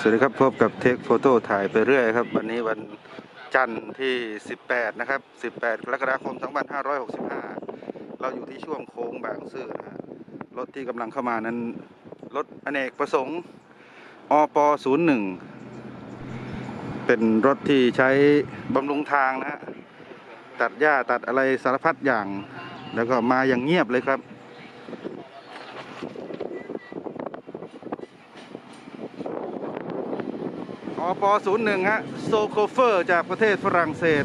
สวัสดีครับพบกับเทคโฟโต้ถ่ายไปเรื่อยครับ วันนี้วันจันทร์ที่ 18 นะครับ 18 กรกฎาคม 2565 เราอยู่ที่ช่วงโค้งบางซื่อนะรถที่กำลังเข้ามานั้น รถอเนกประสงค์อป01 เป็นรถที่ใช้บำรุงทางนะฮะตัดหญ้าตัดอะไรสารพัดอย่าง แล้วก็มาอย่างเงียบเลยครับ อป01 ฮะ โซโคเฟอร์จากประเทศฝรั่งเศส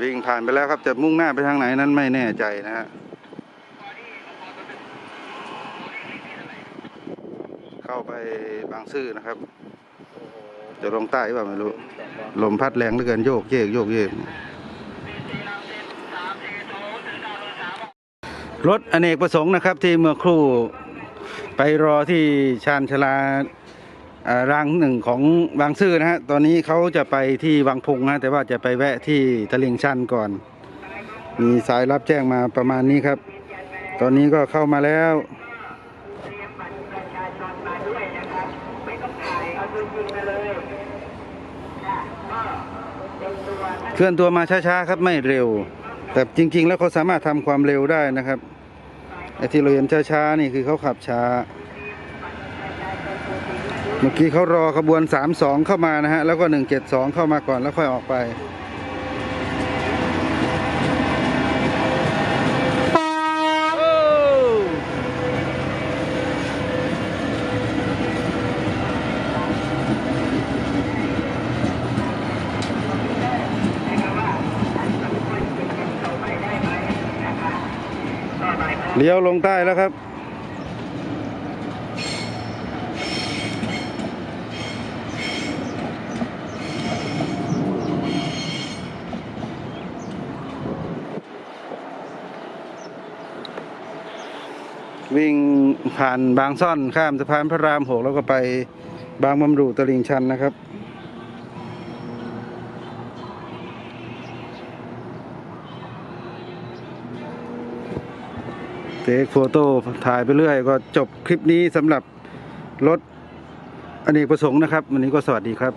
วิ่งผ่านไปแล้วครับ จะมุ่งหน้าไปทางไหนนั้นไม่แน่ใจนะฮะ เข้าไปบางซื่อนะครับ จะลงใต้หรือเปล่าไม่รู้ ลมพัดแรงเหลือเกินโยกเยกโยกเยกรถอเนกประสงค์นะครับ ที่เมื่อครู่ไปรอที่ชานชาลาอ่ารางหนึ่งของบางซื่อนะฮะ ตอนนี้เขาจะไปที่วังพุงนะแต่ว่าจะไปแวะที่ตลิ่งชันก่อน มีสายรับแจ้งมาประมาณนี้ครับ ตอนนี้ก็เข้ามาแล้ว เคลื่อนตัวมาช้าๆครับไม่เร็ว แต่จริง ๆ แล้วเขาสามารถทำความเร็วได้นะครับไอ้ที่เราเห็นช้าๆนี่คือเขาขับช้า เมื่อกี้เขารอขบวน 32 เข้ามานะฮะแล้วก็ 172 เข้ามาก่อนแล้วค่อยออกไป เลี้ยวลงใต้แล้วครับ วิ่งผ่านบางซ่อนข้ามสะพานพระรามหกแล้วก็ไปบางบำรุตลิ่งชันนะครับ เซ็กโฟโต้ถ่ายไปเรื่อย ก็จบคลิปนี้สำหรับรถอเนกประสงค์นะครับ วันนี้ก็สวัสดีครับ